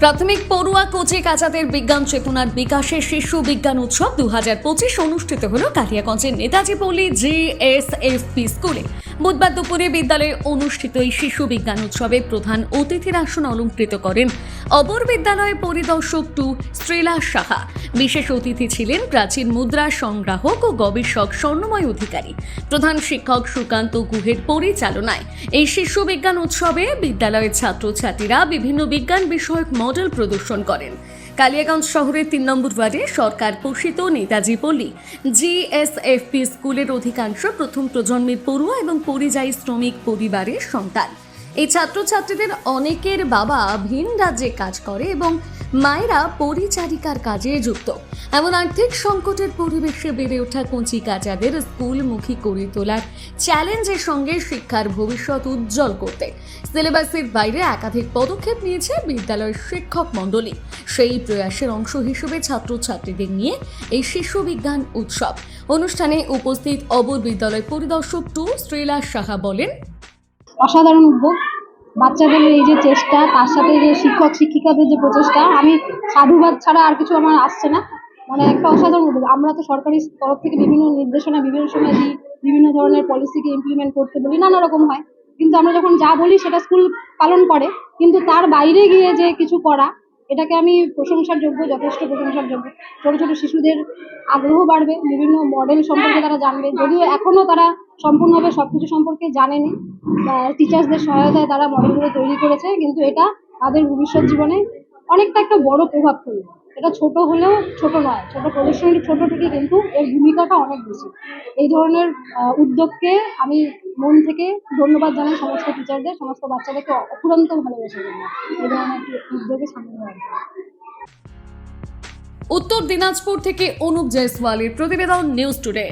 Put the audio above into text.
প্রাথমিক পড়ুয়া কোচে কাচাদের বিজ্ঞান চেতনার বিকাশের শীর্ষ বিজ্ঞান উৎসব দু হাজার পঁচিশ অনুষ্ঠিত হল কালিয়াগঞ্জের নেতাজি পল্লী জিএসএফপি স্কুলে বুধবার দুপুরে বিদ্যালয়ে অনুষ্ঠিত এই শিশু বিজ্ঞান উৎসবে প্রধান অতিথির আসন অলঙ্কৃত করেন অপর বিদ্যালয়ের পরিদর্শক টু শ্রীলা সাহা। বিশেষ অতিথি ছিলেন প্রাচীন মুদ্রা সংগ্রাহক ও গবেষক স্বর্ণময় অধিকারী। প্রধান শিক্ষক সুকান্ত গুহের পরিচালনায় এই শিশু বিজ্ঞান উৎসবে বিদ্যালয়ের ছাত্রছাত্রীরা বিভিন্ন বিজ্ঞান বিষয়ক মডেল প্রদর্শন করেন। কালিয়াগঞ্জ শহরের তিন নম্বর ওয়ার্ডে সরকার পোষিত নেতাজি পল্লী, জিএসএফপি স্কুলের অধিকাংশ প্রথম প্রজন্মের পড়ুয়া এবং পরিযায়ী শ্রমিক পরিবারের সন্তান। এই ছাত্রছাত্রীদের অনেকের বাবা ভিন রাজ্যে কাজ করে এবং মায়েরা পরিচারিকার কাজে যুক্ত। এমন আর্থিক সংকটের পরিবেশে বেড়ে ওঠা কঞ্চি কাচাদের স্কুলমুখী করে তোলার চ্যালেঞ্জের সঙ্গে শিক্ষার ভবিষ্যৎ উজ্জ্বল করতে সিলেবাসের বাইরে একাধিক পদক্ষেপ নিয়েছে বিদ্যালয়ের শিক্ষক মণ্ডলী। সেই প্রয়াসের অংশ হিসেবে ছাত্রছাত্রীদের নিয়ে এই শিশু বিজ্ঞান উৎসব। অনুষ্ঠানে উপস্থিত অবর বিদ্যালয় পরিদর্শক টু শ্রীলা সাহা বলেন, অসাধারণ উদ্যোগ। বাচ্চাদের এই যে চেষ্টা, তার সাথে যে শিক্ষক, শিক্ষিকাদের যে প্রচেষ্টা, আমি সাধুবাদ ছাড়া আর কিছু আমার আসছে না। মানে একটা অসাধারণ উদ্যোগ। আমরা তো সরকারি তরফ থেকে বিভিন্ন নির্দেশনা, বিভিন্ন সময় দিই, বিভিন্ন ধরনের পলিসিকে ইমপ্লিমেন্ট করতে বলি, নানা রকম হয়। কিন্তু আমরা যখন যা বলি সেটা স্কুল পালন করে, কিন্তু তার বাইরে গিয়ে যে কিছু করা এটাকে আমি প্রশংসার যোগ্য যথেষ্ট প্রশংসার যোগ্য ছোটো ছোটো শিশুদের আগ্রহ বাড়বে, বিভিন্ন মডেল সম্পর্কে তারা জানবে। যদিও এখনও তারা সম্পূর্ণভাবে সব কিছু সম্পর্কে জানেনি। টিচার্সদের সহায়তায় তারা মডেলগুলো তৈরি করেছে, কিন্তু এটা তাদের ভবিষ্যৎ জীবনে অনেকটা একটা বড় প্রভাব ফেলবে এটা ছোট হলেও ছোট নয়, ছোট প্রদর্শনী ছোট থেকে কিন্তু এর ভূমিকাটা অনেক বেশি। এই ধরনের উদ্যোগকে আমি মন থেকে ধন্যবাদ জানাই সমস্ত টিচারদের সমস্ত বাচ্চাদেরকে অফুরন্ত ভালোবেসে জন্য এই ধরনের একটি উদ্যোগে সামিল হওয়ার। উত্তর দিনাজপুর থেকে অনুপ জয়সওয়ালের প্রতিবেদন নিউজ টুডে